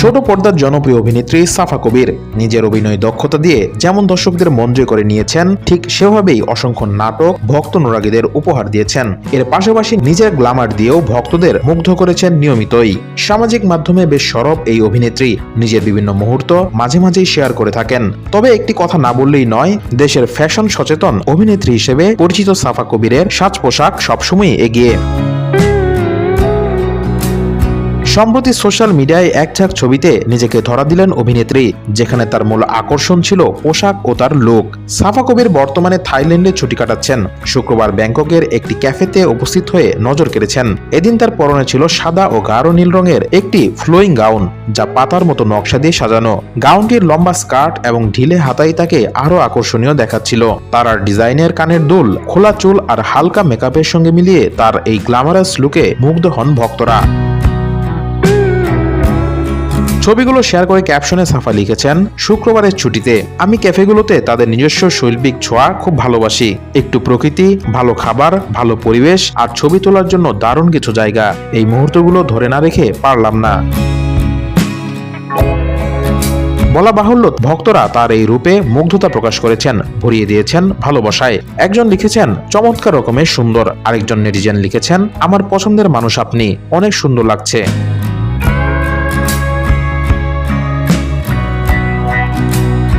ছোট পর্দার জনপ্রিয় অভিনেত্রী সাফা কবির। নিজের অভিনয় দক্ষতা দিয়ে যেমন দর্শকদের মন জয় করে নিয়েছেন, ঠিক সেভাবেই অসংখ্য নাটক ভক্ত অনুরাগীদের উপহার দিয়েছেন। এর পাশাপাশি নিজের গ্লামার দিয়েও ভক্তদের মুগ্ধ করেছেন নিয়মিতই। সামাজিক মাধ্যমে বেশ সরব এই অভিনেত্রী। নিজের বিভিন্ন মুহূর্ত মাঝে মাঝেই শেয়ার করে থাকেন। তবে একটি কথা না বললেই নয়, দেশের ফ্যাশন সচেতন অভিনেত্রী হিসেবে পরিচিত সাফা কবিরের সাজ পোশাক সবসময় এগিয়ে। সম্প্রতি সোশ্যাল মিডিয়ায় এক ঝাঁক ছবিতে নিজেকে ধরা দিলেন অভিনেত্রী, যেখানে তার মূল আকর্ষণ ছিল পোশাক ও তার লুক সাফা কবির বর্তমানে থাইল্যান্ডে ছুটি কাটাচ্ছেন। শুক্রবার ব্যাংককের একটি ক্যাফেতে উপস্থিত হয়ে নজর কেড়েছেন। এদিন তার পরনে ছিল সাদা ও গাঢ় নীল রঙের একটি ফ্লোয়িং গাউন, যা পাতার মতো নকশা দিয়ে সাজানো। গাউনটির লম্বা স্কার্ট এবং ঢিলে হাতাই তাকে আরও আকর্ষণীয় দেখাচ্ছিল। তার আর ডিজাইনের কানের দুল, খোলা চুল আর হালকা মেকআপের সঙ্গে মিলিয়ে তার এই গ্ল্যামারাস লুকে মুগ্ধ হন ভক্তরা। ছবিগুলো শেয়ার করে ক্যাপশনে সাফা লিখেছেন, শুক্রবারের ছুটিতে আমি ক্যাফেগুলোতে তাদের নিজস্ব শৈল্পিক ছোঁয়া খুব ভালোবাসি। একটু প্রকৃতি, ভালো খাবার, ভালো পরিবেশ আর ছবি তোলার জন্য দারুণ কিছু জায়গা। এই মুহূর্তগুলো ধরে না রেখে পারলাম না। বলা বাহুল্য, ভক্তরা তার এই রূপে মুগ্ধতা প্রকাশ করেছেন, ভরিয়ে দিয়েছেন ভালোবাসায়। একজন লিখেছেন, চমৎকার রকমের সুন্দর। আরেকজন নেটিজেন লিখেছেন, আমার পছন্দের মানুষ আপনি, অনেক সুন্দর লাগছে।